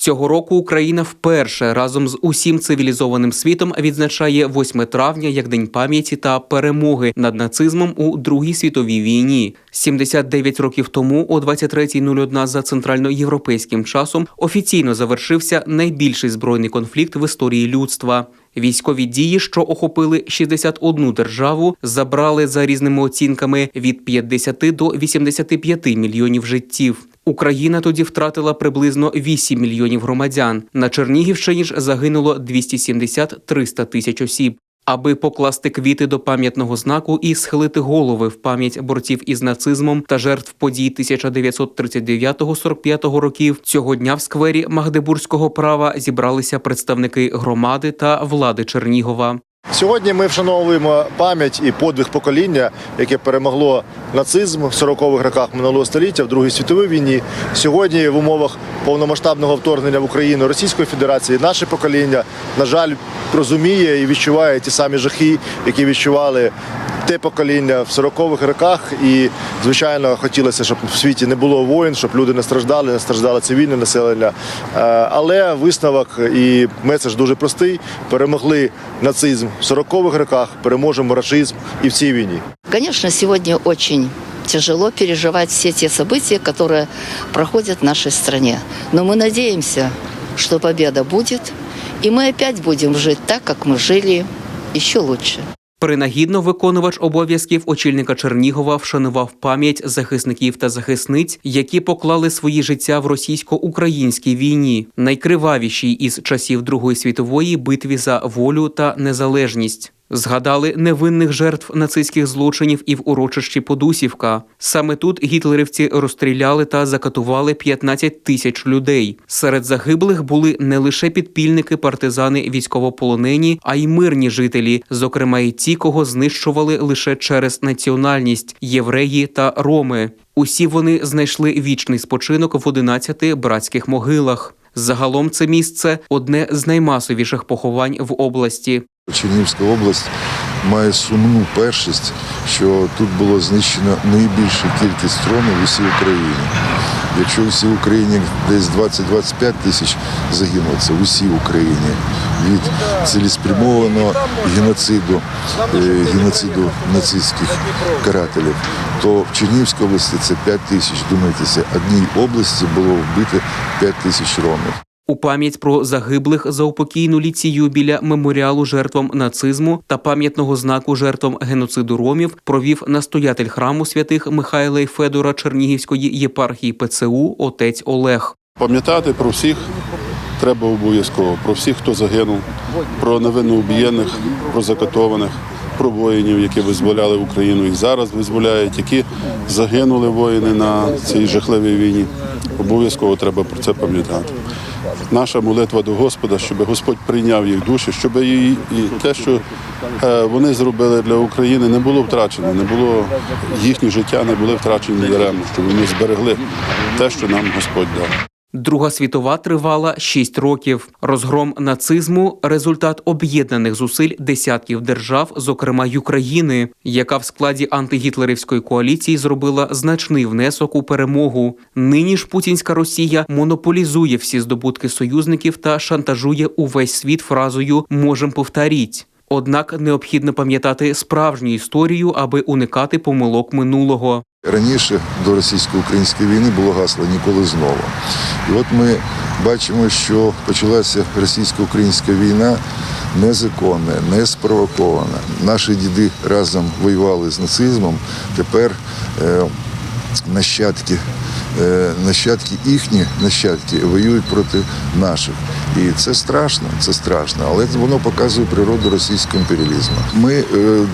Цього року Україна вперше разом з усім цивілізованим світом відзначає 8 травня як День пам'яті та перемоги над нацизмом у Другій світовій війні. 79 років тому, о 23.01 за центральноєвропейським часом, офіційно завершився найбільший збройний конфлікт в історії людства. Військові дії, що охопили 61 державу, забрали за різними оцінками від 50 до 85 мільйонів життів. Україна тоді втратила приблизно 8 мільйонів громадян. На Чернігівщині ж загинуло 270-300 тисяч осіб. Аби покласти квіти до пам'ятного знаку і схилити голови в пам'ять борців із нацизмом та жертв подій 1939-45 років, цього дня в сквері Магдебурзького права зібралися представники громади та влади Чернігова. Сьогодні ми вшановуємо пам'ять і подвиг покоління, яке перемогло нацизм в 40-х роках минулого століття в Другій світовій війні. Сьогодні в умовах повномасштабного вторгнення в Україну Російської Федерації наше покоління, на жаль, розуміє і відчуває ті самі жахи, які відчували те покоління в 40-х роках. І, звичайно, хотілося, щоб в світі не було воїн, щоб люди не страждали, не страждало цивільне населення. Е, Але висновок і меседж дуже простий: перемогли нацизм в 40-х роках, переможемо рашизм і в цій війні. Конечно, сегодня очень тяжело переживать все те события, которые проходят в нашей стране. Но мы надеемся, что победа будет, и мы опять будем жить так, как мы жили, еще лучше. Принагідно виконувач обов'язків очільника Чернігова вшанував пам'ять захисників та захисниць, які поклали свої життя в російсько-українській війні, найкривавішій із часів Другої світової битві за волю та незалежність. Згадали невинних жертв нацистських злочинів і в урочищі Подусівка. Саме тут гітлерівці розстріляли та закатували 15 тисяч людей. Серед загиблих були не лише підпільники, партизани, військовополонені, а й мирні жителі, зокрема й ті, кого знищували лише через національність євреї та роми. Усі вони знайшли вічний спочинок в 11 братських могилах. Загалом це місце одне з наймасовіших поховань в області. Чернігівська область має сумну першість, що тут було знищено найбільша кількість тронів в усій Україні. Якщо в усій Україні десь 20-25 тисяч загинуло, це в усій Україні від цілеспрямованого геноциду, е, геноциду нацистських карателів, то в Чернігівській області це 5 тисяч. Думайтеся, одній області було вбито 5 тисяч ромів. У пам'ять про загиблих за упокійну ліцію біля меморіалу жертвам нацизму та пам'ятного знаку жертвам геноциду ромів провів настоятель храму святих Михайла і Федора Чернігівської єпархії ПЦУ отець Олег. Пам'ятати про всіх треба обов'язково, про всіх, хто загинув, про невинно убієних, про закатованих, про воїнів, які визволяли Україну і зараз визволяють, які загинули воїни на цій жахливій війні. Обов'язково треба про це пам'ятати. Наша молитва до Господа, щоб Господь прийняв їх душі, щоб і, і те, що е, вони зробили для України, не було втрачено, не було їхнє життя не були втрачені даремно, щоб вони зберегли те, що нам Господь дав. Друга світова тривала 6 років. Розгром нацизму результат об'єднаних зусиль десятків держав, зокрема й України, яка в складі антигітлерівської коаліції зробила значний внесок у перемогу. Нині ж путінська Росія монополізує всі здобутки союзників та шантажує увесь світ фразою «можем повторіть». Однак необхідно пам'ятати справжню історію, аби уникати помилок минулого. Раніше до російсько-української війни було гасло ніколи знову. І от ми бачимо, що почалася російсько-українська війна незаконна, не спровокована. Наші діди разом воювали з нацизмом. Тепер е, нащадки, е, нащадки їхні нащадки воюють проти наших. І це страшно, це страшно, але воно показує природу російського імперіалізму. Ми е,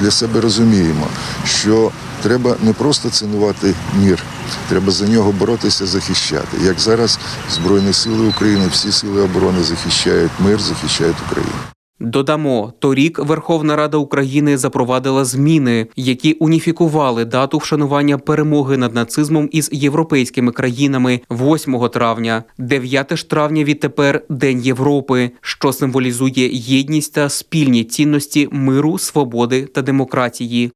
для себе розуміємо, що треба не просто цінувати мір, треба за нього боротися, захищати. Як зараз Збройні сили України, всі сили оборони захищають мир, захищають Україну. Додамо, торік Верховна Рада України запровадила зміни, які уніфікували дату вшанування перемоги над нацизмом із європейськими країнами 8 травня, 9 ж травня відтепер День Європи, що символізує єдність та спільні цінності миру, свободи та демократії.